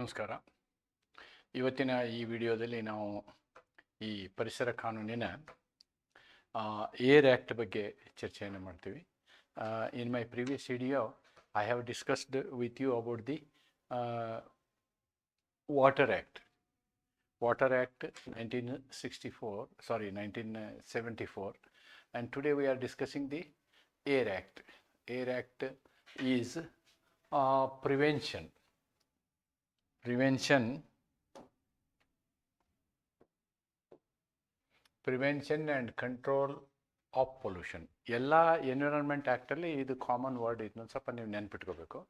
ನಮಸ್ಕಾರ. ಇವತ್ತಿನ ಈ ವಿಡಿಯೋದಲ್ಲಿ ನಾವು ಈ ಪರಿಸರ ಕಾನೂನಿನ ಏರ್ ಆ್ಯಕ್ಟ್ ಬಗ್ಗೆ ಚರ್ಚೆಯನ್ನು ಮಾಡ್ತೀವಿ. In my previous video I have discussed with you about the water act water act nineteen sixty four sorry nineteen seventy four and today we are discussing the air act air act is prevention prevention. Prevention and control of pollution ಎಲ್ಲ environment ಆ್ಯಕ್ಟಲ್ಲಿ ಇದು common word ಇದನ್ನೊಂದು ಸ್ವಲ್ಪ ನೀವು ನೆನ್ಪಿಟ್ಕೋಬೇಕು.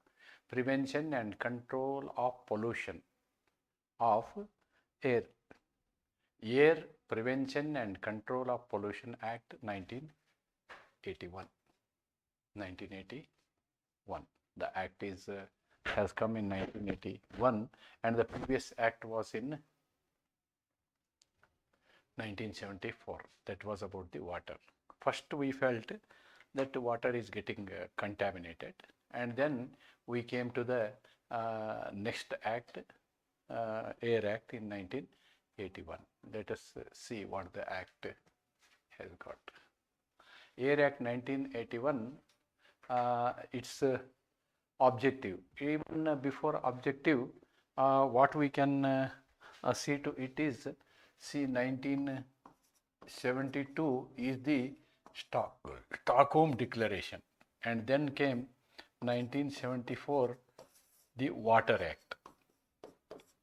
Prevention and control of pollution of air air prevention and control of pollution act nineteen eighty one nineteen eighty one the act is has come in 1981 and the previous act was in 1974 that was about the water. First we felt that water is getting uh, contaminated and then we came to the uh, next act uh, air act in 1981 let us uh, see what the act has got. Air act 1981 uh, it's uh, objective. Even uh, before objective, uh, what we can uh, uh, see to it is, see 1972 is the Stock, Stockholm Declaration and then came 1974 the Water Act.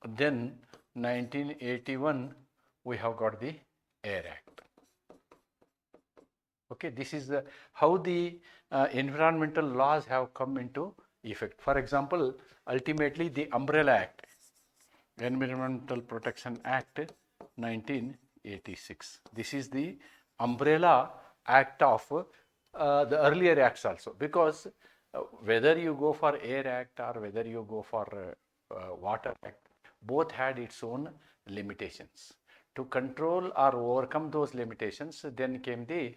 Then 1981 we have got the Air Act. Okay, this is the, how the uh, environmental laws have come into effect. For example, ultimately the Umbrella Act, Environmental Protection Act 1986. This is the umbrella act of uh, the earlier acts also because uh, whether you go for Air Act or whether you go for uh, uh, Water Act, both had its own limitations. To control or overcome those limitations, then came the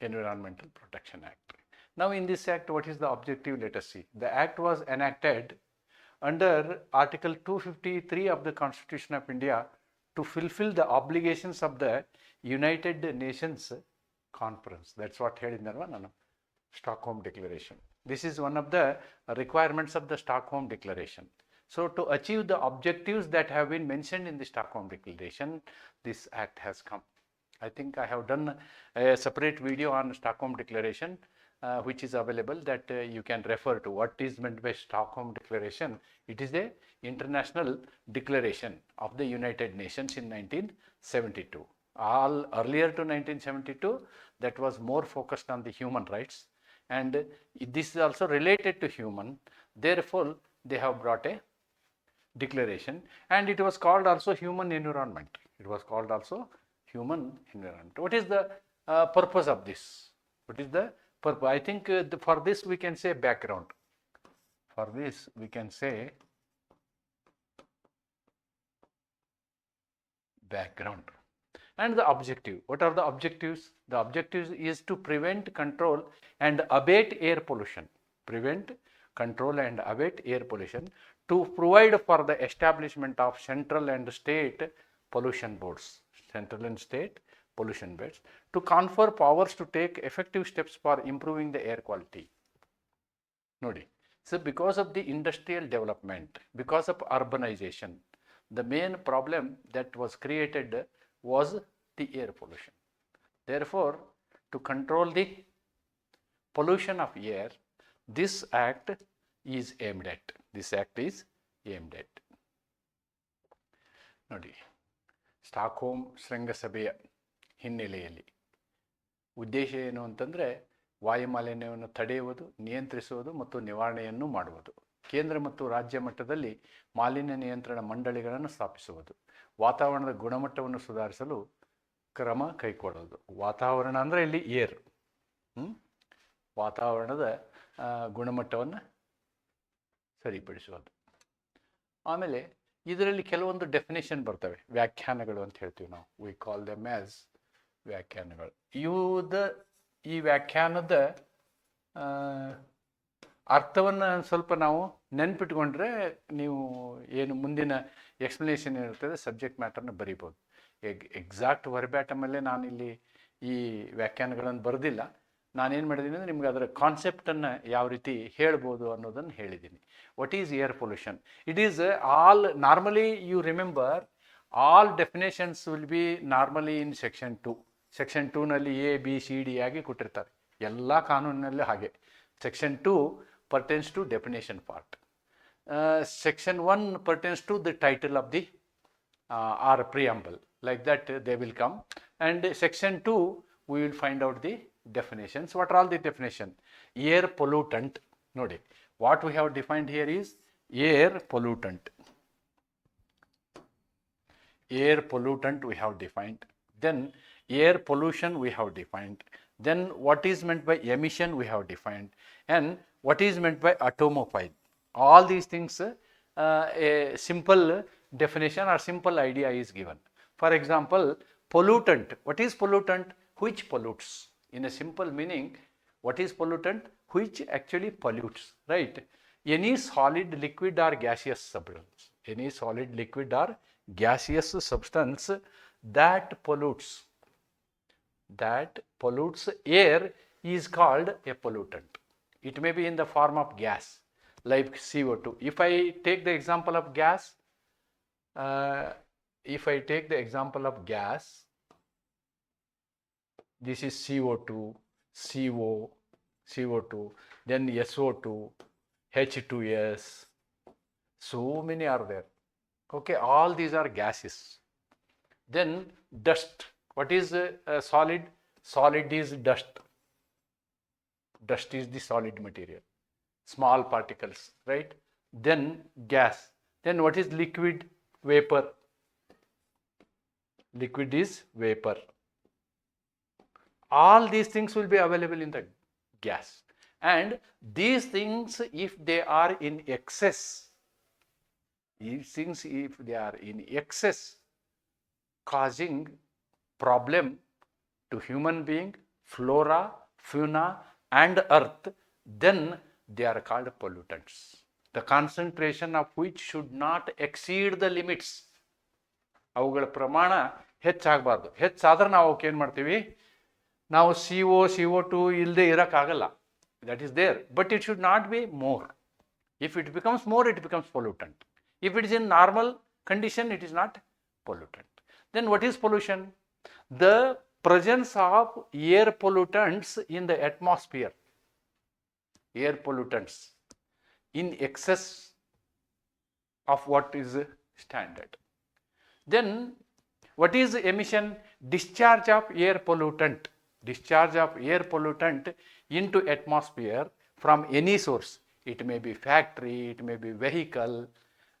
Environmental Protection Act. Now, in this act, what is the objective? Let us see. The act was enacted under Article 253 of the Constitution of India to fulfill the obligations of the United Nations Conference. That's what here in the one, Stockholm Declaration. This is one of the requirements of the Stockholm Declaration. So, to achieve the objectives that have been mentioned in the Stockholm Declaration, this act has come. I think I have done a separate video on Stockholm Declaration uh, which is available that uh, you can refer to what is meant by Stockholm Declaration. It is a international declaration of the United Nations in 1972. All earlier to 1972, that was more focused on the human rights, and this is also related to human. Therefore, they have brought a declaration, and it was called also human environment. It was called also human environment. What is the uh, purpose of this? What is the purpose? I think uh, the, for this we can say background. For this we can say background. And the objective. What are the objectives? The objectives is to prevent, control, and abate air pollution. Prevent, control, and abate air pollution. To provide for the establishment of central and state pollution boards. Central and state pollution beds to confer powers to take effective steps for improving the air quality. Nodi. So, because of the industrial development, because of urbanization, the main problem that was created was the air pollution. Therefore, to control the pollution of air, this act is aimed at. This act is aimed at. ನೋಡಿ Stockholm ಶೃಂಗಸಭೆಯ ಹಿನ್ನೆಲೆಯಲ್ಲಿ. ಉದ್ದೇಶ ಏನು ಅಂತಂದರೆ ವಾಯುಮಾಲಿನ್ಯವನ್ನು ತಡೆಯುವುದು, ನಿಯಂತ್ರಿಸುವುದು ಮತ್ತು ನಿವಾರಣೆಯನ್ನು ಮಾಡುವುದು. ಕೇಂದ್ರ ಮತ್ತು ರಾಜ್ಯ ಮಟ್ಟದಲ್ಲಿ ಮಾಲಿನ್ಯ ನಿಯಂತ್ರಣ ಮಂಡಳಿಗಳನ್ನು ಸ್ಥಾಪಿಸುವುದು. ವಾತಾವರಣದ ಗುಣಮಟ್ಟವನ್ನು ಸುಧಾರಿಸಲು ಕ್ರಮ ಕೈಗೊಳ್ಳೋದು. ವಾತಾವರಣ ಅಂದರೆ ಇಲ್ಲಿ ಏರ್. ವಾತಾವರಣದ ಗುಣಮಟ್ಟವನ್ನು ಸರಿಪಡಿಸುವುದು. ಆಮೇಲೆ ಇದರಲ್ಲಿ ಕೆಲವೊಂದು ಡೆಫಿನೇಷನ್ ಬರ್ತವೆ. ವ್ಯಾಖ್ಯಾನಗಳು ಅಂತ ಹೇಳ್ತೀವಿ ನಾವು. ವಿ ಕಾಲ್ ದೆಮ್ ಆ್ಯಸ್ ವ್ಯಾಖ್ಯಾನಗಳು. ಇವುದ ಈ ವ್ಯಾಖ್ಯಾನದ ಅರ್ಥವನ್ನು ಸ್ವಲ್ಪ ನಾವು ನೆನ್ಪಿಟ್ಕೊಂಡ್ರೆ ನೀವು ಏನು ಮುಂದಿನ ಎಕ್ಸ್ಪ್ಲನೇಷನ್ ಇರ್ತದೆ ಸಬ್ಜೆಕ್ಟ್ ಮ್ಯಾಟರ್ನ ಬರಿಬೋದು. ಎಗ್ ಎಕ್ಸಾಕ್ಟ್ ವರ್ಬ್ಯಾಟಮಲ್ಲೇ ನಾನಿಲ್ಲಿ ಈ ವ್ಯಾಖ್ಯಾನಗಳನ್ನು ಬರೆದಿಲ್ಲ. ನಾನೇನು ಮಾಡಿದ್ದೀನಿ ಅಂದರೆ ನಿಮ್ಗೆ ಅದರ ಕಾನ್ಸೆಪ್ಟನ್ನು ಯಾವ ರೀತಿ ಹೇಳ್ಬೋದು ಅನ್ನೋದನ್ನು ಹೇಳಿದ್ದೀನಿ what is air pollution it is all normally you remember all definitions will be normally in section two section ಟೂನಲ್ಲಿ A B C D ಆಗಿ ಕೊಟ್ಟಿರ್ತಾರೆ ಎಲ್ಲ ಕಾನೂನಿನಲ್ಲೂ ಹಾಗೆ section two pertains to definition part section one pertains to the title of the or preamble like that uh, they will come and section 2 we will find out the definitions what are all the definition air pollutant nodi what we have defined here is air pollutant air pollutant we have defined then air pollution we have defined. Then what is meant by emission we have defined. And what is meant by automobile all these things uh, a simple definition or simple idea is given. For example pollutant. What is pollutant? Which pollutes? In a simple meaning what is pollutant? Which actually pollutes right? Any solid liquid or gaseous substance. Any solid liquid or gaseous substance that pollutes that pollutes air is called a pollutant. It may be in the form of gas, like CO2. If I take the example of gas, uh, if I take the example of gas, this is CO2, CO, CO2, then SO2, H2S, so many are there. Okay, all these are gases. Then dust. What is a, a solid? Solid is dust. Dust is the solid material. Small particles, right? Then gas. Then what is liquid? Vapor. Liquid is vapor. All these things will be available in the gas. And these things, if they are in excess, these things, if they are in excess, causing problem to human being, flora, fauna, and earth, then they are called pollutants. The concentration of which should not exceed the limits. ಅವುಗಳ ಪ್ರಮಾಣ ಹೆಚ್ಚಾಗಬಾರ್ದು ಹೆಚ್ಚಾದ್ರೆ ನಾವು ಅವಕ್ಕೆ ಏನು ಮಾಡ್ತೀವಿ ನಾವು C O C O two ಇಲ್ಲದೆ ಇರೋಕ್ಕಾಗಲ್ಲ that is there but it should not be more if it becomes more it becomes pollutant if it is in normal condition it is not pollutant. Then what is pollution? the presence of air pollutants in the atmosphere. Air pollutants in excess of what is standard. Then what is emission? Discharge of air pollutant. Discharge of air pollutant into atmosphere from any source. It may be factory, it may be vehicle,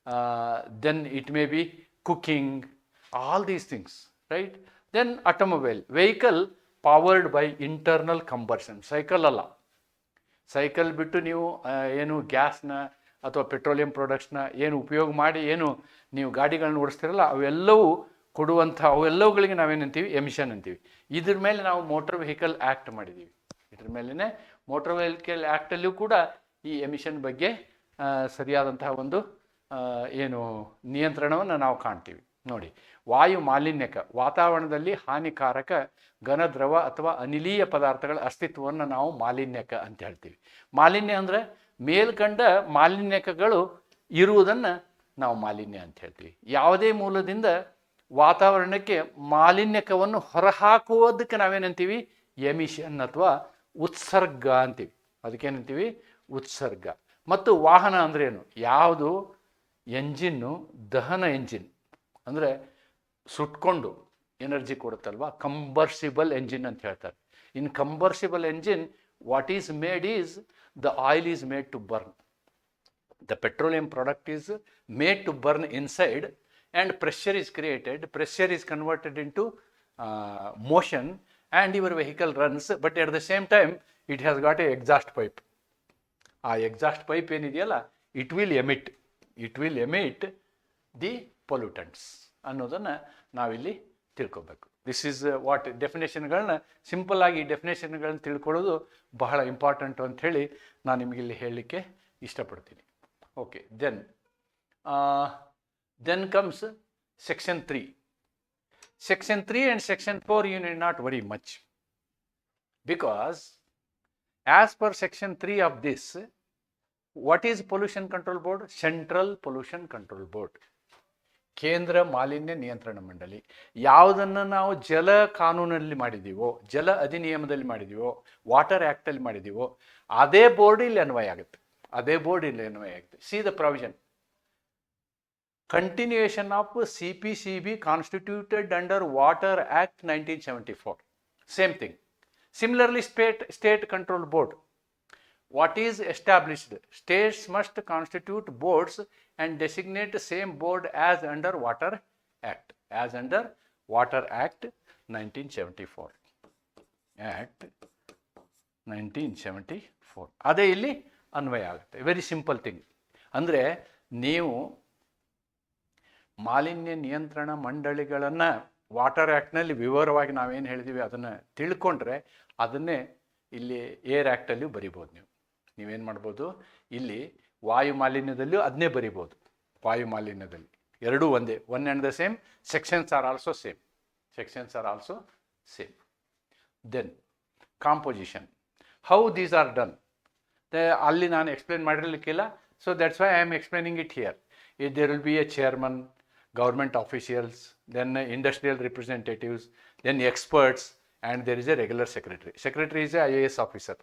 uh, then it may be cooking, all these things, right? Then automobile vehicle powered by internal combustion cycle ಅಲ್ಲ. Cycle ಬಿಟ್ಟು ನೀವು ಏನು ಗ್ಯಾಸ್ನ ಅಥವಾ petroleum ಪ್ರಾಡಕ್ಟ್ಸ್ನ ಏನು ಉಪಯೋಗ ಮಾಡಿ, ಏನು ನೀವು ಗಾಡಿಗಳನ್ನ ಓಡಿಸ್ತಿರಲ್ಲ, ಅವೆಲ್ಲವೂ ಕೊಡುವಂಥ, ಅವೆಲ್ಲವುಗಳಿಗೆ ನಾವೇನಂತೀವಿ ಎಮಿಷನ್ ಅಂತೀವಿ. ಇದ್ರ ಮೇಲೆ ನಾವು ಮೋಟರ್ ವೆಹಿಕಲ್ ಆ್ಯಕ್ಟ್ ಮಾಡಿದ್ದೀವಿ ಇದ್ರ ಮೇಲೇ ಮೋಟರ್ ವೆಹಿಕಲ್ ಆ್ಯಕ್ಟಲ್ಲಿಯೂ ಕೂಡ ಈ ಎಮಿಷನ್ ಬಗ್ಗೆ ಸರಿಯಾದಂತಹ ಒಂದು ಏನು ನಿಯಂತ್ರಣವನ್ನು ನಾವು ಕಾಣ್ತೀವಿ. ನೋಡಿ ವಾಯು ಮಾಲಿನ್ಯಕ ವಾತಾವರಣದಲ್ಲಿ ಹಾನಿಕಾರಕ ಘನದ್ರವ ಅಥವಾ ಅನಿಲೀಯ ಪದಾರ್ಥಗಳ ಅಸ್ತಿತ್ವವನ್ನು ನಾವು ಮಾಲಿನ್ಯಕ ಅಂತ ಹೇಳ್ತೀವಿ. ಮಾಲಿನ್ಯ ಅಂದರೆ ಮೇಲ್ಕಂಡ ಮಾಲಿನ್ಯಕಗಳು ಇರುವುದನ್ನು ನಾವು ಮಾಲಿನ್ಯ ಅಂತ ಹೇಳ್ತೀವಿ. ಯಾವುದೇ ಮೂಲದಿಂದ ವಾತಾವರಣಕ್ಕೆ ಮಾಲಿನ್ಯಕವನ್ನು ಹೊರಹಾಕುವುದಕ್ಕೆ ನಾವೇನಂತೀವಿ? ಎಮಿಷನ್ ಅಥವಾ ಉತ್ಸರ್ಗ ಅಂತೀವಿ. ಅದಕ್ಕೇನಂತೀವಿ? ಉತ್ಸರ್ಗ. ಮತ್ತು ವಾಹನ ಅಂದ್ರೇನು? ಯಾವುದು? ಎಂಜಿನ್ನು, ದಹನ ಎಂಜಿನ್. ಅಂದರೆ ಸುಟ್ಕೊಂಡು ಎನರ್ಜಿ ಕೊಡುತ್ತಲ್ವ? ಕಂಬರ್ಸಿಬಲ್ ಎಂಜಿನ್ ಅಂತ ಹೇಳ್ತಾರೆ. In combustible engine what is made is the oil is made to burn the petroleum product is made to burn inside and pressure is created pressure is converted into motion and your vehicle runs but at the same time it has got a exhaust pipe ಆ exhaust pipe ಏನಿದೆಯಲ್ಲ? It will emit it will emit the pollutants ಅನ್ನೋದನ್ನು ನಾವಿಲ್ಲಿ ತಿಳ್ಕೊಬೇಕು. This is what ಡೆಫಿನೇಷನ್ಗಳನ್ನ simple ಆಗಿ ಡೆಫಿನೇಷನ್ಗಳನ್ನ ತಿಳ್ಕೊಳ್ಳೋದು ಬಹಳ ಇಂಪಾರ್ಟೆಂಟ್ ಅಂತ ಹೇಳಿ ನಾನು ನಿಮಗೆ ಇಲ್ಲಿ ಹೇಳಲಿಕ್ಕೆ ಇಷ್ಟಪಡ್ತೀನಿ. Okay then then comes section three section three and section four you need not worry much because as per section three of this what is pollution control board central pollution control board ಕೇಂದ್ರ ಮಾಲಿನ್ಯ ನಿಯಂತ್ರಣ ಮಂಡಳಿ ಯಾವುದನ್ನು ನಾವು ಜಲ ಕಾನೂನಲ್ಲಿ ಮಾಡಿದ್ದೀವೋ ಜಲ ಅಧಿನಿಯಮದಲ್ಲಿ ಮಾಡಿದ್ದೀವೋ water ಆ್ಯಕ್ಟಲ್ಲಿ ಮಾಡಿದ್ದೀವೋ ಅದೇ ಬೋರ್ಡ್ ಇಲ್ಲಿ ಅನ್ವಯ ಆಗುತ್ತೆ ಅದೇ ಬೋರ್ಡ್ ಇಲ್ಲಿ ಅನ್ವಯ ಆಗುತ್ತೆ see the provision continuation of CPCB constituted under Water Act 1974. Same thing. Similarly, state, state control board. What is established? States must constitute boards and designate same board as under Water Act. As under Water Act 1974. Act 1974. ಅದೇ ಇಲ್ಲಿ ಅನ್ವಯ ಆಗುತ್ತೆ very simple thing ಅಂದರೆ ನೀವು ಮಾಲಿನ್ಯ ನಿಯಂತ್ರಣ ಮಂಡಳಿಗಳನ್ನು water ಆ್ಯಕ್ಟ್ನಲ್ಲಿ ವಿವರವಾಗಿ ನಾವೇನು ಹೇಳಿದ್ದೀವಿ ಅದನ್ನು ತಿಳ್ಕೊಂಡ್ರೆ ಅದನ್ನೇ ಇಲ್ಲಿ ಏರ್ ಆ್ಯಕ್ಟಲ್ಲಿ ಬರಿಬೋದು ನೀವು ನೀವೇನು ಮಾಡ್ಬೋದು ಇಲ್ಲಿ ವಾಯು ಮಾಲಿನ್ಯದಲ್ಲಿಯೂ ಅದನ್ನೇ ಬರಿಬೋದು. ವಾಯು ಮಾಲಿನ್ಯದಲ್ಲಿ ಎರಡೂ ಒಂದೇ. One and the same sections are also same sections are also same then composition how these are done ಅಲ್ಲಿ ನಾನು explain ಮಾಡಿರಲಿಕ್ಕಿಲ್ಲ. So that's why I am explaining it here it there will be a chairman government officials then industrial representatives then experts and there is a regular a regular secretary. A I A S officer.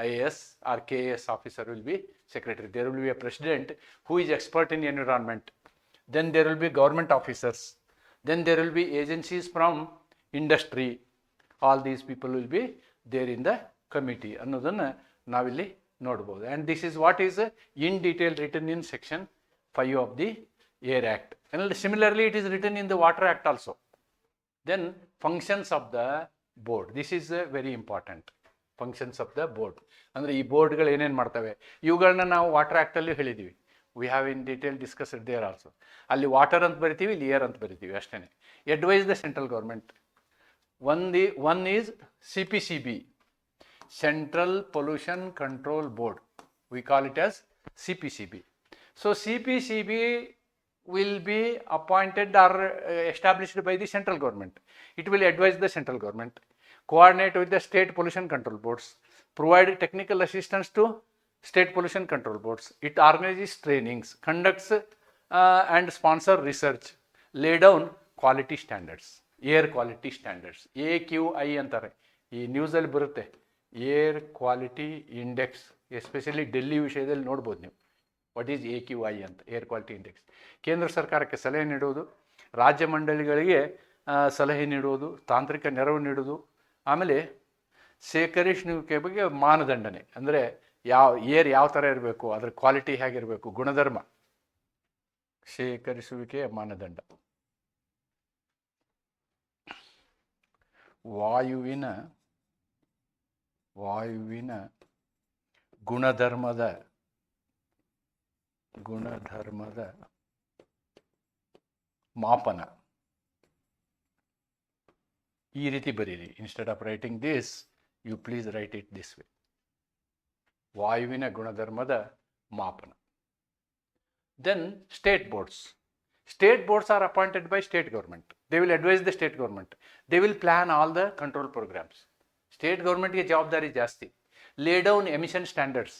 IAS or KAS officer will be secretary. There will be a president who is expert in environment. Then there will be government officers. Then there will be agencies from industry. All these people will be there in the committee. ಅನ್ನೋದನ್ನು ನಾವಿಲ್ಲಿ ನೋಡ್ಬೋದು and this is what is in detail return in section five of the air act and similarly it is written in the water act also then functions of the board this is uh, very important of the board ಅಂದರೆ ಈ ಬೋರ್ಡ್ಗಳು ಏನೇನು ಮಾಡ್ತವೆ? ಇವುಗಳನ್ನ ನಾವು water ಆ್ಯಕ್ಟಲ್ಲಿ ಹೇಳಿದ್ದೀವಿ we have in detail discuss it there also ಅಲ್ಲಿ water ಅಂತ ಬರಿತೀವಿ ಏರ್ ಅಂತ ಬರಿತೀವಿ ಅಷ್ಟೇ advise the central government one the one is C P C B central pollution control board we call it as C P C B so C P C B will be appointed or established by the central government it will advise the central government coordinate with the state pollution control boards, provide technical assistance to state pollution control boards. It organizes trainings, conducts uh, and sponsor research, lay down quality standards, air quality standards, AQI ಅಂತಾರೆ ಈ ನ್ಯೂಸಲ್ಲಿ ಬರುತ್ತೆ air quality index especially Delhi ವಿಷಯದಲ್ಲಿ ನೋಡ್ಬೋದು ನೀವು what is A Q I ಅಂತ air quality index ಕೇಂದ್ರ ಸರ್ಕಾರಕ್ಕೆ ಸಲಹೆ ನೀಡುವುದು ರಾಜ್ಯ ಮಂಡಳಿಗಳಿಗೆ ಸಲಹೆ ನೀಡುವುದು ತಾಂತ್ರಿಕ ನೆರವು ನೀಡುವುದು ಆಮೇಲೆ ಶೇಖರಿಸುವಿಕೆ ಬಗ್ಗೆ ಮಾನದಂಡನೆ. ಅಂದರೆ ಯಾವ, ಏರ್ ಯಾವ ಥರ ಇರಬೇಕು, ಅದರ ಕ್ವಾಲಿಟಿ ಹೇಗಿರಬೇಕು, ಗುಣಧರ್ಮ. ಶೇಖರಿಸುವಿಕೆಯ ಮಾನದಂಡ. ವಾಯುವಿನ ವಾಯುವಿನ ಗುಣಧರ್ಮದ ಗುಣಧರ್ಮದ ಮಾಪನ. ಈ ರೀತಿ ಬರೀರಿ. Instead of writing this you please write it this way ವಾಯುವಿನ ಗುಣಧರ್ಮದ ಮಾಪನ. Then state boards state boards are appointed by state government they will advise the state government they will plan all the control programmes state ಗೌರ್ಮೆಂಟ್ಗೆ ಜವಾಬ್ದಾರಿ ಜಾಸ್ತಿ. ಲೇ down emission standards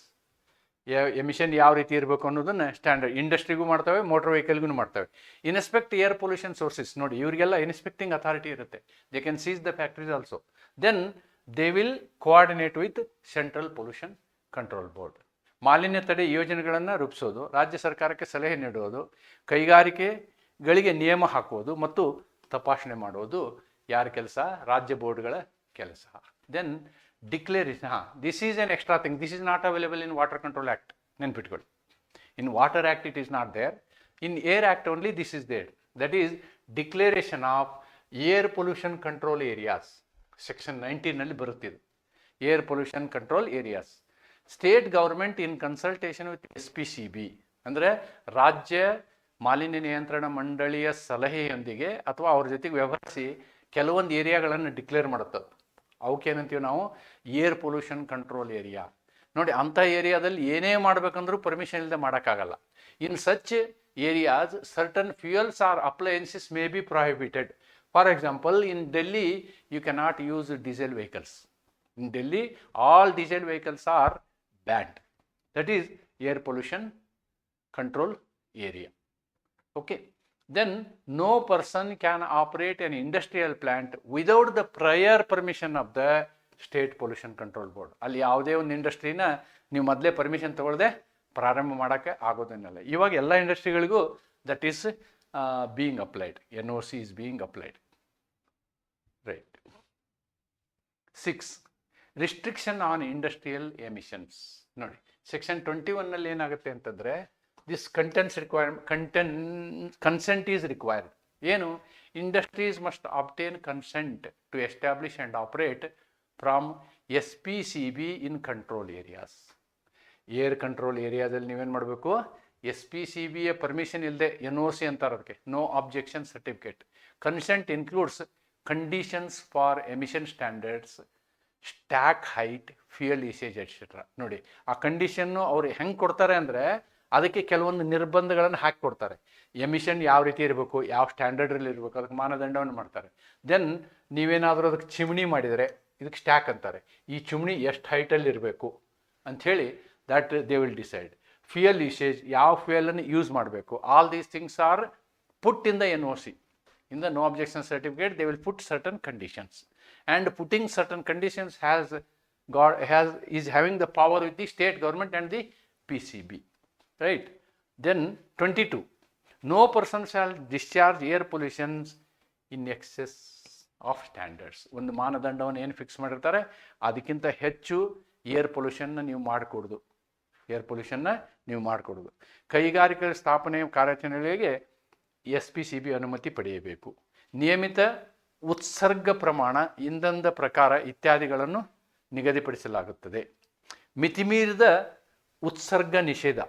emission ಯಾವ ರೀತಿ ಇರಬೇಕು ಅನ್ನೋದನ್ನ standard ಇಂಡಸ್ಟ್ರಿಗೂ ಮಾಡ್ತವೆ ಮೋಟರ್ ವೆಹಿಕಲ್ಗೂ ಮಾಡ್ತವೆ. ಇನ್ಸ್ಪೆಕ್ಟ್ ಏರ್ ಪೊಲ್ಯೂಷನ್ ಸೋರ್ಸಸ್ ನೋಡಿ, ಇವರಿಗೆಲ್ಲ ಇನ್ಸ್ಪೆಕ್ಟಿಂಗ್ ಅಥಾರಿಟಿ ಇರುತ್ತೆ. They can seize the factories also then they will coordinate with central pollution control board ಮಾಲಿನ್ಯ ತಡೆ ಯೋಜನೆಗಳನ್ನು ರೂಪಿಸೋದು, ರಾಜ್ಯ ಸರ್ಕಾರಕ್ಕೆ ಸಲಹೆ ನೀಡುವುದು ಕೈಗಾರಿಕೆಗಳಿಗೆ ನಿಯಮ ಹಾಕುವುದು ಮತ್ತು ತಪಾಸಣೆ ಮಾಡುವುದು ಯಾರ ಕೆಲಸ? ರಾಜ್ಯ ಬೋರ್ಡ್ಗಳ ಕೆಲಸ. ದೆನ್ ಡಿಕ್ಲೇರೇಷನ್ ಹಾಂ this is an extra thing this is not available in water control act ನೆನ್ಪಿಟ್ಕೊಳ್ಳಿ. In water act it is not there in air act only this is there that is declaration of air pollution control areas section ನೈನ್ಟೀನಲ್ಲಿ ಬರುತ್ತಿದೆ. Air pollution control areas state government in consultation with S P C B ಅಂದರೆ ರಾಜ್ಯ ಮಾಲಿನ್ಯ ನಿಯಂತ್ರಣ ಮಂಡಳಿಯ ಸಲಹೆಯೊಂದಿಗೆ ಅಥವಾ ಅವ್ರ ಜೊತೆಗೆ ವ್ಯವಹರಿಸಿ ಕೆಲವೊಂದು ಏರಿಯಾಗಳನ್ನು ಡಿಕ್ಲೇರ್ ಮಾಡುತ್ತದೆ ಅವಕ್ಕೇನಂತೀವಿ ನಾವು? Air pollution control area. ನೋಡಿ, ಅಂಥ ಏರಿಯಾದಲ್ಲಿ ಏನೇ ಮಾಡಬೇಕಂದ್ರೂ ಪರ್ಮಿಷನ್ ಇಲ್ಲದೆ ಮಾಡೋಕ್ಕಾಗಲ್ಲ. In such areas certain fuels or appliances may be prohibited for example in Delhi you cannot use diesel vehicles in Delhi all diesel vehicles are banned that is air pollution control area Okay. Then no person can operate an industrial plant without the prior permission of the state pollution control board ಅಲ್ಲಿ ಯಾವುದೇ ಒಂದು ಇಂಡಸ್ಟ್ರಿನ ನೀವು ಮೊದಲೇ permission ತಗೊಳ್ಳದೆ ಪ್ರಾರಂಭ ಮಾಡೋಕ್ಕೆ ಆಗೋದೇನಲ್ಲ ಇವಾಗ ಎಲ್ಲ ಇಂಡಸ್ಟ್ರಿಗಳಿಗೂ that is being applied N O C is being applied right six restriction on industrial emissions ನೋಡಿ ಸೆಕ್ಷನ್ ಟ್ವೆಂಟಿ ಒನ್ನಲ್ಲಿ ಏನಾಗುತ್ತೆ ಅಂತಂದರೆ this contents require consent consent is required ಏನು? Industries must obtain consent to establish and operate from S P C B in control areas air control ಏರಿಯಾದಲ್ಲಿ ನೀವೇನು ಮಾಡಬೇಕು? S P C ಬಿಯ permission ಇಲ್ಲದೆ N O C ಅಂತಾರೆ ಅದಕ್ಕೆ. No objection certificate consent includes conditions for emission standards stack height fuel usage etcetera ನೋಡಿ, ಆ condition ಅವ್ರು ಹೆಂಗೆ ಕೊಡ್ತಾರೆ ಅಂದರೆ ಅದಕ್ಕೆ ಕೆಲವೊಂದು ನಿರ್ಬಂಧಗಳನ್ನು ಹಾಕಿ ಕೊಡ್ತಾರೆ ಎಮಿಷನ್ ಯಾವ ರೀತಿ ಇರಬೇಕು, ಯಾವ ಸ್ಟ್ಯಾಂಡರ್ಡ್ರಲ್ಲಿ ಇರಬೇಕು, ಅದಕ್ಕೆ ಮಾನದಂಡವನ್ನು ಮಾಡ್ತಾರೆ. ದೆನ್ ನೀವೇನಾದರೂ ಅದಕ್ಕೆ ಚಿಮಣಿ ಮಾಡಿದರೆ, ಇದಕ್ಕೆ ಸ್ಟ್ಯಾಕ್ ಅಂತಾರೆ. ಈ ಚಿಮಣಿ ಎಷ್ಟು ಹೈಟಲ್ಲಿ ಇರಬೇಕು ಅಂಥೇಳಿ that they will decide fuel usage ಯಾವ ಫ್ಯೂಯಲನ್ನು ಯೂಸ್ ಮಾಡಬೇಕು. All these things are put in the N O C in the no objection certificate they will put certain conditions and conditions certain conditions has got has is having the power with the state government and the P C pcb right? Then 22 no person shall discharge air pollutions in excess of standards ಒಂದು ಮಾನದಂಡವನ್ನು ಏನು fix ಮಾಡಿರ್ತಾರೆ? ಅದಕ್ಕಿಂತ ಹೆಚ್ಚು air ಪೊಲ್ಯೂಷನ್ನ ನೀವು ಮಾಡಿಕೊಡೋದು. Air ಪೊಲ್ಯೂಷನ್ನ ನೀವು ಮಾಡಿಕೊಡೋದು. ಕೈಗಾರಿಕೆ ಸ್ಥಾಪನೆ ಕಾರ್ಯಾಚರಣೆಗಳಿಗೆ ಎಸ್ ಪಿ ಸಿ ಬಿ ಅನುಮತಿ ಪಡೆಯಬೇಕು. ನಿಯಮಿತ ಉತ್ಸರ್ಗ ಪ್ರಮಾಣ, ಇಂಧನದ ಪ್ರಕಾರ ಇತ್ಯಾದಿಗಳನ್ನು ನಿಗದಿಪಡಿಸಲಾಗುತ್ತದೆ. ಮಿತಿಮೀರಿದ ಉತ್ಸರ್ಗ ನಿಷೇಧ.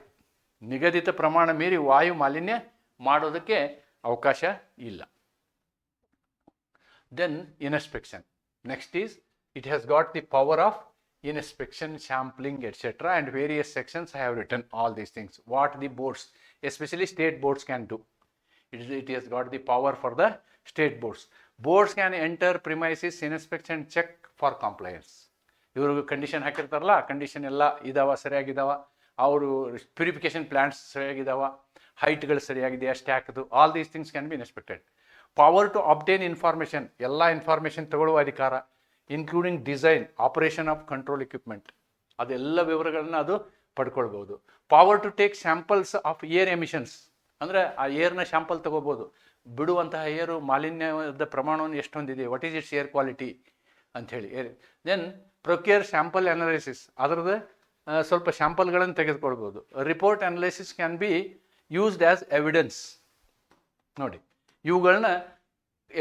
ನಿಗದಿತ ಪ್ರಮಾಣ ಮೀರಿ ವಾಯು ಮಾಲಿನ್ಯ ಮಾಡೋದಕ್ಕೆ ಅವಕಾಶ ಇಲ್ಲ. Then inspection next is it has got the power of inspection sampling etcetera and various sections I have written all these things what the boards especially state boards can do it it has got the power for the state boards boards can enter premises inspection check for compliance ಇವ್ರಿಗೆ condition ಹಾಕಿರ್ತಾರಲ್ಲ condition ಎಲ್ಲ ಇದಾವ ಸರಿಯಾಗಿದ್ದಾವ ಅವರು purification plants ಸರಿಯಾಗಿದ್ದಾವ ಹೈಟ್ಗಳು ಸರಿಯಾಗಿದೆಯಾ ಸ್ಟ್ಯಾಕ್ದು all these things can be inspected power to obtain information ಎಲ್ಲ ಇನ್ಫಾರ್ಮೇಷನ್ ತಗೊಳ್ಳುವ ಅಧಿಕಾರ including design operation of control equipment ಅದೆಲ್ಲ ವಿವರಗಳನ್ನ ಅದು ಪಡ್ಕೊಳ್ಬೋದು power to take samples of air emissions ಅಂದರೆ ಆ ಏರ್ನ ಶ್ಯಾಂಪಲ್ ತಗೋಬೋದು ಬಿಡುವಂತಹ ಏರು ಮಾಲಿನ್ಯದ ಪ್ರಮಾಣವನ್ನು ಎಷ್ಟು ಹೊಂದಿದೆ what is its air quality ಅಂಥೇಳಿ. Air then procure sample analysis ಅದರದ್ದು ಸ್ವಲ್ಪ ಸ್ಯಾಂಪಲ್ಗಳನ್ನು ತೆಗೆದುಕೊಳ್ಬೋದು. Report analysis can be used as evidence ನೋಡಿ ಇವುಗಳನ್ನ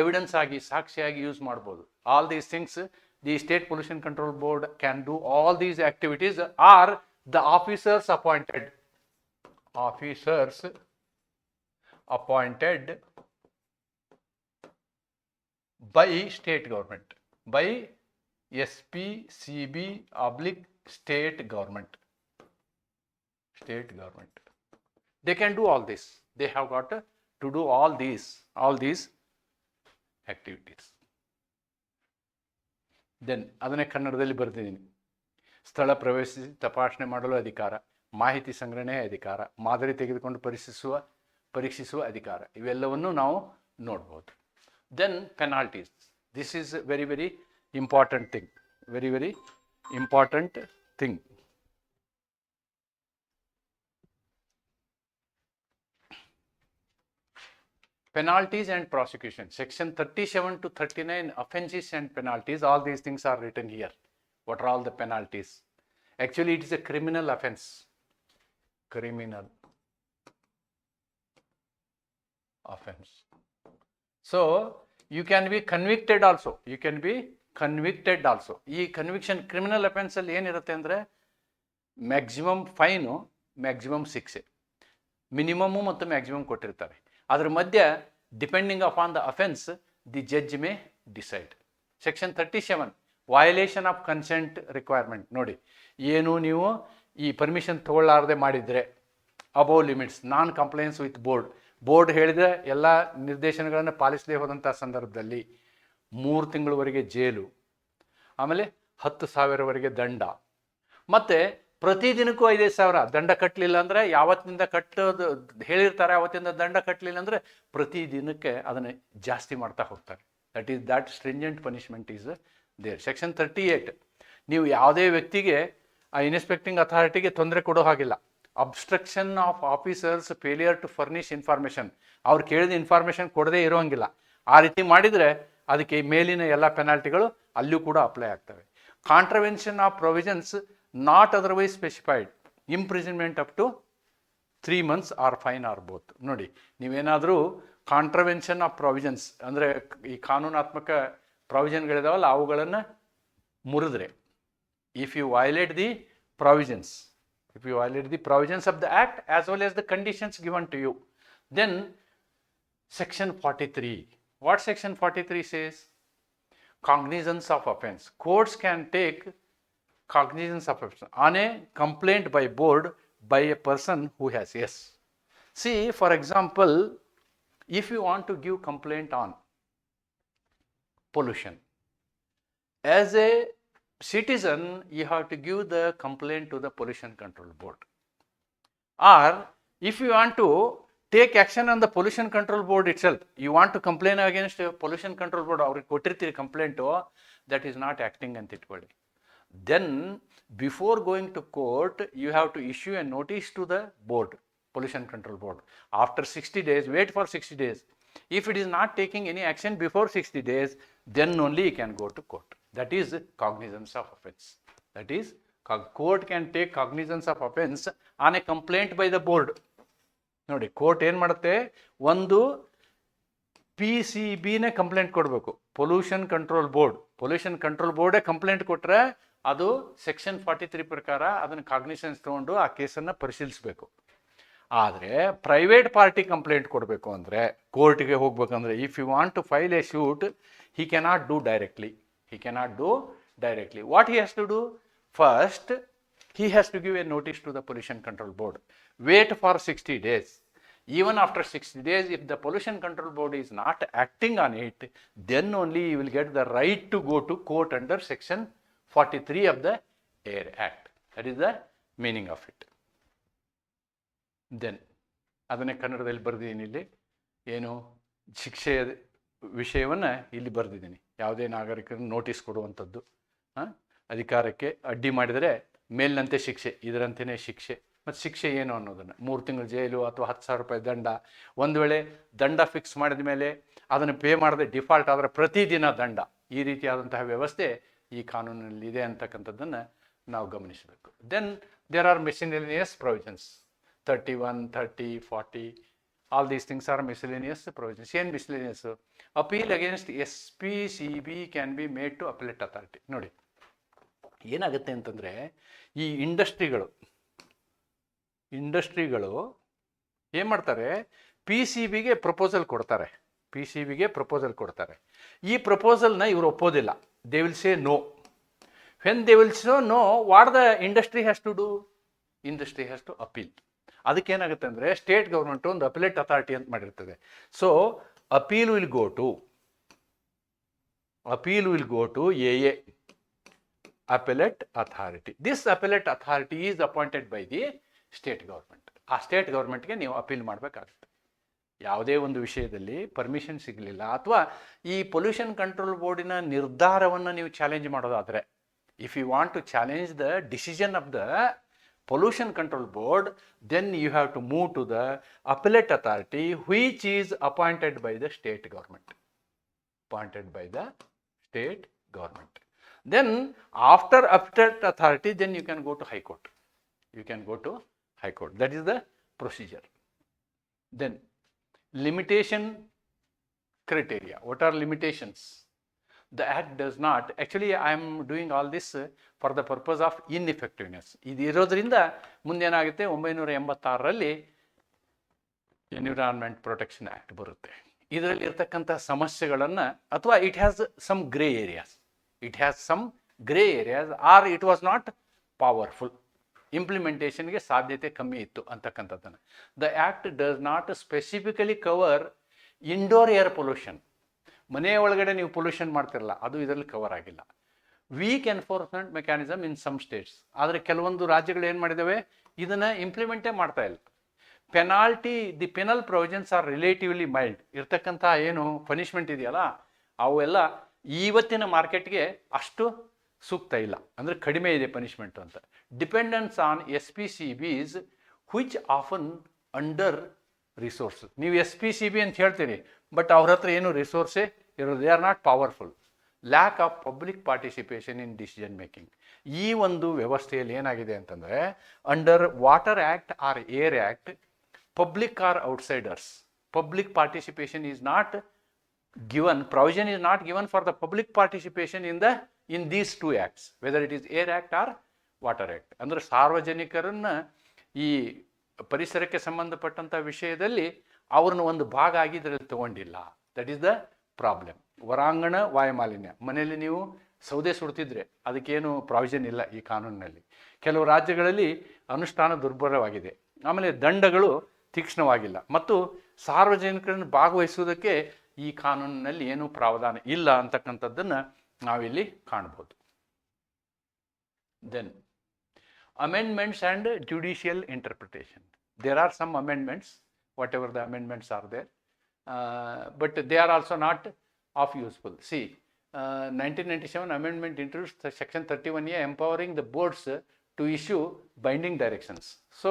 ಎವಿಡೆನ್ಸ್ ಆಗಿ, ಸಾಕ್ಷಿಯಾಗಿ ಯೂಸ್ ಮಾಡ್ಬೋದು. All these things the state pollution control board can do all these activities or the officers appointed officers appointed by state government, by SPCB oblique state government. State government. They can do all this. They have got to do all these all these activities. Then ಅದನ್ನೇ ಕನ್ನಡದಲ್ಲಿ ಬರೆದಿದ್ದೀನಿ. ಸ್ಥಳ ಪ್ರವೇಶಿಸಿ ತಪಾಸಣೆ ಮಾಡಲು ಅಧಿಕಾರ, ಮಾಹಿತಿ ಸಂಗ್ರಹಣೆ ಅಧಿಕಾರ, ಮಾದರಿ ತೆಗೆದುಕೊಂಡು ಪರೀಕ್ಷಿಸುವ ಪರೀಕ್ಷಿಸುವ ಅಧಿಕಾರ. ಇವೆಲ್ಲವನ್ನು ನಾವು ನೋಡ್ಬೋದು. Then penalties this is very very important thing very very important thing. Penalties and prosecution. Section 37 to 39, offenses and penalties, all these things are written here. What are all the penalties? Actually, it is a criminal offense. Criminal offense. So, you can be convicted also. You can be convicted also ಈ conviction criminal ಅಫೆನ್ಸಲ್ಲಿ ಏನಿರುತ್ತೆ ಅಂದರೆ maximum fine maximum ಸಿಕ್ಸೆ minimum ಮತ್ತು maximum ಕೊಟ್ಟಿರ್ತಾರೆ. ಅದ್ರ ಮಧ್ಯೆ depending upon the offence the judge may decide section thirty seven violation of consent requirement ನೋಡಿ, ಏನು ನೀವು ಈ ಪರ್ಮಿಷನ್ ತಗೊಳ್ಳಾರದೆ ಮಾಡಿದರೆ above limits non compliance with board board ಹೇಳಿದ್ರೆ ಎಲ್ಲ ನಿರ್ದೇಶನಗಳನ್ನು ಪಾಲಿಸದೇ ಹೋದಂಥ ಸಂದರ್ಭದಲ್ಲಿ ಮೂರು ತಿಂಗಳವರೆಗೆ ಜೈಲು, ಆಮೇಲೆ ಹತ್ತು ಸಾವಿರವರೆಗೆ ದಂಡ. ಮತ್ತು ಪ್ರತಿದಿನಕ್ಕೂ ಐದೈದು ಸಾವಿರ. ದಂಡ ಕಟ್ಟಲಿಲ್ಲ ಅಂದರೆ ಯಾವತ್ತಿನಿಂದ ಕಟ್ಟೋದು, ಹೇಳಿರ್ತಾರೆ ಅವತ್ತಿಂದ ದಂಡ ಕಟ್ಟಲಿಲ್ಲ ಅಂದರೆ ಪ್ರತಿ ದಿನಕ್ಕೆ ಅದನ್ನು ಜಾಸ್ತಿ ಮಾಡ್ತಾ ಹೋಗ್ತಾರೆ. That is that stringent punishment is there section thirty eight ನೀವು ಯಾವುದೇ ವ್ಯಕ್ತಿಗೆ, ಆ ಇನ್ಸ್ಪೆಕ್ಟಿಂಗ್ ಅಥಾರಿಟಿಗೆ ತೊಂದರೆ ಕೊಡೋ ಹಾಗಿಲ್ಲ. Obstruction of officers failure to furnish information ಅವ್ರು ಕೇಳಿದ ಇನ್ಫಾರ್ಮೇಷನ್ ಕೊಡದೇ ಇರೋಂಗಿಲ್ಲ. ಆ ರೀತಿ ಮಾಡಿದರೆ ಅದಕ್ಕೆ ಮೇಲಿನ ಎಲ್ಲ ಪೆನಾಲ್ಟಿಗಳು ಅಲ್ಲೂ ಕೂಡ ಅಪ್ಲೈ ಆಗ್ತವೆ. Contravention of provisions not otherwise specified imprisonment up to three months or fine or both ನೋಡಿ, ನೀವೇನಾದರೂ ಕಾಂಟ್ರವೆನ್ಷನ್ ಆಫ್ ಪ್ರಾವಿಷನ್ಸ್ ಅಂದರೆ ಈ ಕಾನೂನಾತ್ಮಕ ಪ್ರಾವಿಷನ್ಗಳಿದಾವಲ್ಲ ಅವುಗಳನ್ನು ಮುರಿದ್ರೆ if you violate the provisions if you violate the provisions of the act as well as the conditions given to you then section forty three What section 43 says? Cognizance of offense. Courts can take cognizance of offense on a complaint by board by a person who has yes. See, for example, if you want to give complaint on pollution, as a citizen, you have to give the complaint to the pollution control board. Or if you want to take action on the pollution control board itself, you want to complain against a pollution control board ಅವ್ರಿಗೆ ಕೊಟ್ಟಿರ್ತೀರಿ complaint that is not acting ಅಂತ ಇಟ್ಕೊಳ್ಳಿ then before going to court you have to issue a notice to the board pollution control board after 60 days wait for 60 days if it is not taking any action before 60 days then only you can go to court that is cognizance of offense that is co- court can take cognizance of offense on a complaint by the board ನೋಡಿ, court ಏನು ಮಾಡುತ್ತೆ? ಒಂದು P C ಬಿನೇ complaint ಕೊಡಬೇಕು. Pollution control board pollution control ಬೋರ್ಡೇ complaint ಕೊಟ್ಟರೆ ಅದು section forty three ಪ್ರಕಾರ ಅದನ್ನು ಕಾಗ್ನಿಷನ್ಸ್ ತೊಗೊಂಡು ಆ ಕೇಸನ್ನು ಪರಿಶೀಲಿಸಬೇಕು. ಆದರೆ ಪ್ರೈವೇಟ್ ಪಾರ್ಟಿ ಕಂಪ್ಲೇಂಟ್ ಕೊಡಬೇಕು ಅಂದರೆ, ಕೋರ್ಟ್ಗೆ ಹೋಗ್ಬೇಕಂದ್ರೆ if you want to file a suit he cannot do directly he cannot do directly what he has to do first he has to give a notice to the pollution control board. Wait for 60 days. Even after 60 days if the pollution control board is not acting on it then only you will get the right to go to court under section 43 of the air act that is the meaning of it then ಅದನ್ನೇ ಕನ್ನಡದಲ್ಲಿ ಬರೆದಿದ್ದೀನಿ ಇಲ್ಲಿ ಏನು ಶಿಕ್ಷೆಯ ವಿಷಯವನ್ನು ಇಲ್ಲಿ ಬರೆದಿದ್ದೀನಿ ಯಾವುದೇ ನಾಗರಿಕರು ನೋಟಿಸ್ ಕೊಡುವಂಥದ್ದು ಅಧಿಕಾರಕ್ಕೆ ಅಡ್ಡಿ ಮಾಡಿದರೆ ಮೇಲಿನಂತೆ ಶಿಕ್ಷೆ ಇದರಂತೆಯೇ ಶಿಕ್ಷೆ ಮತ್ತು ಶಿಕ್ಷೆ ಏನು ಅನ್ನೋದನ್ನು. ಮೂರು ತಿಂಗಳು ಜೈಲು ಅಥವಾ ಹತ್ತು ಸಾವಿರ ರೂಪಾಯಿ ದಂಡ. ಒಂದು ವೇಳೆ ದಂಡ ಫಿಕ್ಸ್ ಮಾಡಿದ ಮೇಲೆ ಅದನ್ನು ಪೇ ಮಾಡದೆ ಡಿಫಾಲ್ಟ್ ಆದರೆ ಪ್ರತಿದಿನ ದಂಡ. ಈ ರೀತಿಯಾದಂತಹ ವ್ಯವಸ್ಥೆ ಈ ಕಾನೂನಿನಲ್ಲಿ ಇದೆ ಅಂತಕ್ಕಂಥದ್ದನ್ನು ನಾವು ಗಮನಿಸಬೇಕು. Then there are miscellaneous provisions thirty one thirty forty all these things are miscellaneous provisions ಏನು miscellaneous appeal against S P C B can be made to appellate authority ನೋಡಿ, ಏನಾಗುತ್ತೆ ಅಂತಂದರೆ ಈ ಇಂಡಸ್ಟ್ರಿಗಳು ಇಂಡಸ್ಟ್ರಿಗಳು ಏನು ಮಾಡ್ತಾರೆ? ಪಿ ಸಿ ಬಿಗೆ ಪ್ರಪೋಸಲ್ ಕೊಡ್ತಾರೆ. ಪಿ ಸಿ ಬಿಗೆ ಪ್ರಪೋಸಲ್ ಕೊಡ್ತಾರೆ. ಈ ಪ್ರಪೋಸಲ್ನ ಇವರು ಒಪ್ಪೋದಿಲ್ಲ. They will say no when they will say no what the industry has to do industry has to appeal ಅದಕ್ಕೇನಾಗುತ್ತೆ ಅಂದರೆ ಸ್ಟೇಟ್ ಗೌರ್ಮೆಂಟ್ ಒಂದು ಅಪಿಲೇಟ್ ಅಥಾರಿಟಿ ಅಂತ ಮಾಡಿರ್ತದೆ. So appeal will go to appeal will go to a a appellate authority this appellate authority is appointed by the state government ಆ state ಗೌರ್ಮೆಂಟ್ಗೆ ನೀವು appeal ಮಾಡಬೇಕಾಗುತ್ತೆ. ಯಾವುದೇ ಒಂದು ವಿಷಯದಲ್ಲಿ ಪರ್ಮಿಷನ್ ಸಿಗಲಿಲ್ಲ ಅಥವಾ ಈ ಪೊಲ್ಯೂಷನ್ ಕಂಟ್ರೋಲ್ ಬೋರ್ಡಿನ ನಿರ್ಧಾರವನ್ನು ನೀವು ಚಾಲೆಂಜ್ ಮಾಡೋದಾದರೆ if you want to challenge the decision of the pollution control board then you have to move to the appellate authority which is appointed by the state government appointed by the state government then after appellate authority then you can go to high court you can go to High Court. That is the procedure. Then limitation criteria. What are limitations? The act does not. Actually, I am doing all this uh, for the purpose of ineffectiveness. ಇದು ಇರೋದ್ರಿಂದ ಮುಂದೇನಾಗುತ್ತೆ ಒಂಬೈನೂರ ಎಂಬತ್ತಾರರಲ್ಲಿ environment protection act ಬರುತ್ತೆ ಇದರಲ್ಲಿ ಇರ್ತಕ್ಕಂಥ ಸಮಸ್ಯೆಗಳನ್ನು ಅಥವಾ it has some grey areas it has some grey areas or it was not powerful ಇಂಪ್ಲಿಮೆಂಟೇಷನ್ಗೆ ಸಾಧ್ಯತೆ ಕಮ್ಮಿ ಇತ್ತು ಅಂತಕ್ಕಂಥದ್ದನ್ನು. The act does not specifically cover indoor air pollution ಮನೆಯ ಒಳಗಡೆ ನೀವು ಪೊಲ್ಯೂಷನ್ ಮಾಡ್ತಿರಲ್ಲ, ಅದು ಇದರಲ್ಲಿ ಕವರ್ ಆಗಿಲ್ಲ. Weak enforcement mechanism in some states ಆದರೆ ಕೆಲವೊಂದು ರಾಜ್ಯಗಳು ಏನು ಮಾಡಿದ್ದಾವೆ ಇದನ್ನು ಇಂಪ್ಲಿಮೆಂಟೇ ಮಾಡ್ತಾ ಇಲ್ಲ. Penalty the penal provisions are relatively mild ಇರ್ತಕ್ಕಂಥ ಏನು ಪನಿಷ್ಮೆಂಟ್ ಇದೆಯಲ್ಲ, ಅವೆಲ್ಲ ಇವತ್ತಿನ ಮಾರ್ಕೆಟ್ಗೆ ಅಷ್ಟು ಸೂಕ್ತ ಇಲ್ಲ. ಅಂದರೆ ಕಡಿಮೆ ಇದೆ ಪನಿಷ್ಮೆಂಟ್ ಅಂತ. Dependence on S P C Bs which often under resource ನೀವು ಎಸ್ ಪಿ ಸಿ ಬಿ ಅಂತ ಹೇಳ್ತೀರಿ ಬಟ್ ಅವ್ರ ಹತ್ರ ಏನು ರಿಸೋರ್ಸೇ ಇರೋದು they are not powerful lack of public participation in decision making ಈ ಒಂದು ವ್ಯವಸ್ಥೆಯಲ್ಲಿ ಏನಾಗಿದೆ ಅಂತಂದರೆ under water act or air act public or outsiders public participation is not given provision is not given for the public participation in the in these two acts whether it is air act or water act ಅಂದರೆ ಸಾರ್ವಜನಿಕರನ್ನು ಈ ಪರಿಸರಕ್ಕೆ ಸಂಬಂಧಪಟ್ಟಂಥ ವಿಷಯದಲ್ಲಿ ಅವ್ರನ್ನ ಒಂದು ಭಾಗ ಆಗಿ ಇದರಲ್ಲಿ ತಗೊಂಡಿಲ್ಲ. ದಟ್ ಈಸ್ ದ ಪ್ರಾಬ್ಲಮ್ ಹೊರಾಂಗಣ ವಾಯುಮಾಲಿನ್ಯ. ಮನೆಯಲ್ಲಿ ನೀವು ಸೌದೆ ಸುಡ್ತಿದ್ರೆ ಅದಕ್ಕೇನು ಪ್ರಾವಿಷನ್ ಇಲ್ಲ ಈ ಕಾನೂನಿನಲ್ಲಿ. ಕೆಲವು ರಾಜ್ಯಗಳಲ್ಲಿ ಅನುಷ್ಠಾನ ದುರ್ಬಲವಾಗಿದೆ. ಆಮೇಲೆ ದಂಡಗಳು ತೀಕ್ಷ್ಣವಾಗಿಲ್ಲ. ಮತ್ತು ಸಾರ್ವಜನಿಕರನ್ನು ಭಾಗವಹಿಸುವುದಕ್ಕೆ ಈ ಕಾನೂನಿನಲ್ಲಿ ಏನೂ ಪ್ರಾವಧಾನ ಇಲ್ಲ ಅಂತಕ್ಕಂಥದ್ದನ್ನು ನಾವಿಲ್ಲಿ ಕಾಣ್ಬೋದು then amendments and judicial interpretation there are some amendments whatever the amendments are there but they are also not of useful see nineteen ninety seven amendment introduce section thirty one A empowering the boards to issue binding directions so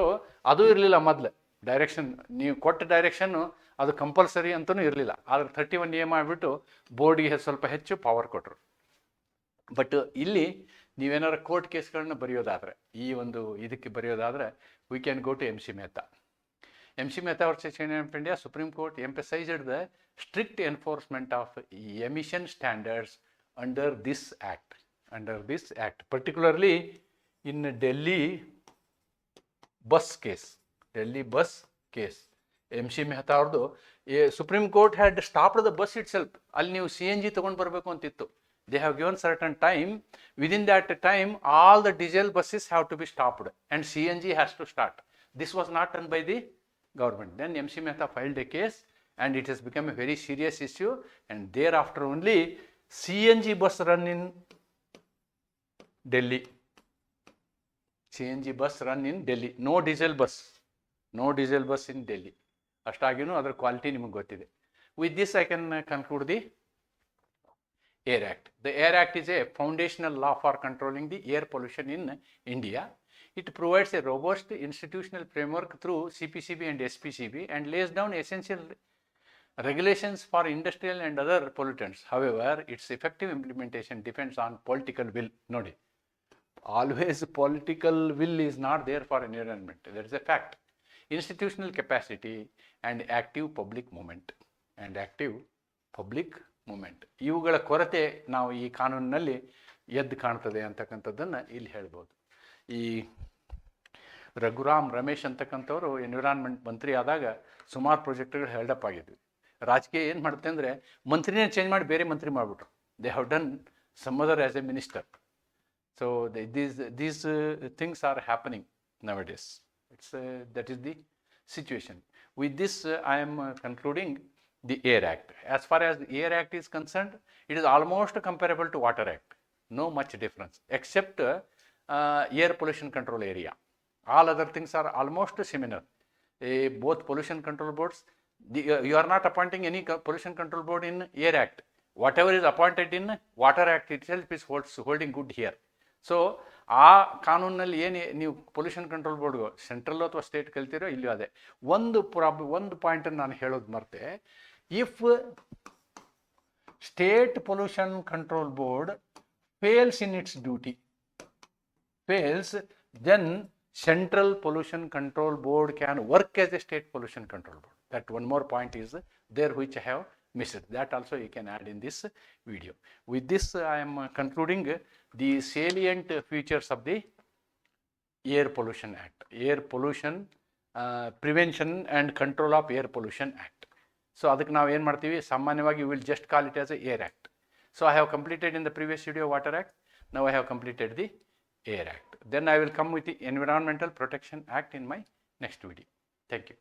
ಅದು ಇರಲಿಲ್ಲ ಮೊದಲು. Direction ನೀವು ಕೊಟ್ಟ direction ಅದು compulsory ಅಂತಲೂ ಇರಲಿಲ್ಲ. ಆದರೆ thirty one A ಮಾಡಿಬಿಟ್ಟು ಬೋರ್ಡ್ಗೆ ಸ್ವಲ್ಪ ಹೆಚ್ಚು ಪವರ್ ಕೊಟ್ಟರು ಬಟ್ ಇಲ್ಲಿ ನೀವೇನಾರು ಕೋರ್ಟ್ ಕೇಸ್ಗಳನ್ನ ಬರೆಯೋದಾದರೆ, ಈ ಒಂದು ಇದಕ್ಕೆ ಬರೆಯೋದಾದರೆ we can go to M C Mehta M C Mehta versus Union of India Supreme Court emphasised the strict enforcement of emission standards under this act under this act particularly in Delhi bus case Delhi bus case M C Mehta ಅವ್ರದ್ದು Supreme Court had stopped the bus itself ಅಲ್ಲಿ ನೀವು C N G ತೊಗೊಂಡು ಬರಬೇಕು ಅಂತಿತ್ತು. They have given certain time within that time all the diesel buses have to be stopped and C N G has to start this was not run by the government. Then MC Mehta filed a case and it has become a very serious issue and thereafter only CNG bus run in Delhi. CNG bus run in Delhi. No diesel bus. No diesel bus in Delhi. ಅಷ್ಟಾಗಿನೂ ಅದರ quality ನಿಮಗೆ ಗೊತ್ತಿದೆ with this I can conclude the Air Act. The Air Act is a foundational law for controlling the air pollution in India. It provides a robust institutional framework through CPCB and SPCB and lays down essential regulations for industrial and other pollutants. However, its effective implementation depends on political will. Nodi. Always political will is not there for environment. That is a fact. Institutional capacity and active public movement and active public movement. ಇವುಗಳ ಕೊರತೆ ನಾವು ಈ ಕಾನೂನಿನಲ್ಲಿ ಎದ್ದು ಕಾಣ್ತದೆ ಅಂತಕ್ಕಂಥದ್ದನ್ನು ಇಲ್ಲಿ ಹೇಳ್ಬೋದು. ಈ ರಘುರಾಮ್ ರಮೇಶ್ ಅಂತಕ್ಕಂಥವ್ರು ಎನ್ವಿರಾನ್ಮೆಂಟ್ ಮಂತ್ರಿ ಆದಾಗ ಸುಮಾರು ಪ್ರಾಜೆಕ್ಟ್ಗಳು ಹೆಲ್ಡಪ್ ಆಗಿದ್ವಿ. ರಾಜಕೀಯ ಏನು ಮಾಡುತ್ತೆ ಅಂದರೆ ಮಂತ್ರಿನೇ ಚೇಂಜ್ ಮಾಡಿ ಬೇರೆ ಮಂತ್ರಿ ಮಾಡಿಬಿಟ್ರು. They have done some other as a minister so these these things are happening now it is it's that is the situation with this I am concluding. The Air Act. As far as the Air Act is concerned, it is almost comparable to Water Act. No much difference, except uh, uh, air pollution control area. All other things are almost similar. Uh, both pollution control boards, the, uh, you are not appointing any co- pollution control board in Air Act. Whatever is appointed in Water Act itself is holds, holding good here. So, ಆ ಕಾನೂನಲ್ಲಿ ಏನು ನೀವು pollution control ಬೋರ್ಡ್ಗು central ಅಥವಾ state ಕಲ್ತಿರೋ ಇಲ್ಲೂ ಅದೇ ಒಂದು ಪ್ರಾಬ್ ಒಂದು ಪಾಯಿಂಟನ್ನು ನಾನು ಹೇಳೋದು ಮರ್ತೆ if state pollution control board fails in its duty fails then central pollution control board can work as a state pollution control board. That one more point is there which i have missed. That also you can add in this video. With this i am concluding the salient features of the air pollution act. Air pollution uh, prevention and control of air pollution act. So ಅದಕ್ಕೆ ನಾವು ಏನು ಮಾಡ್ತೀವಿ ಸಾಮಾನ್ಯವಾಗಿ will just call it as a air act so I have completed in the previous video water act ನಾವು I have completed the Air Act. Then I will come with the Environmental Protection Act in my next video. Thank you.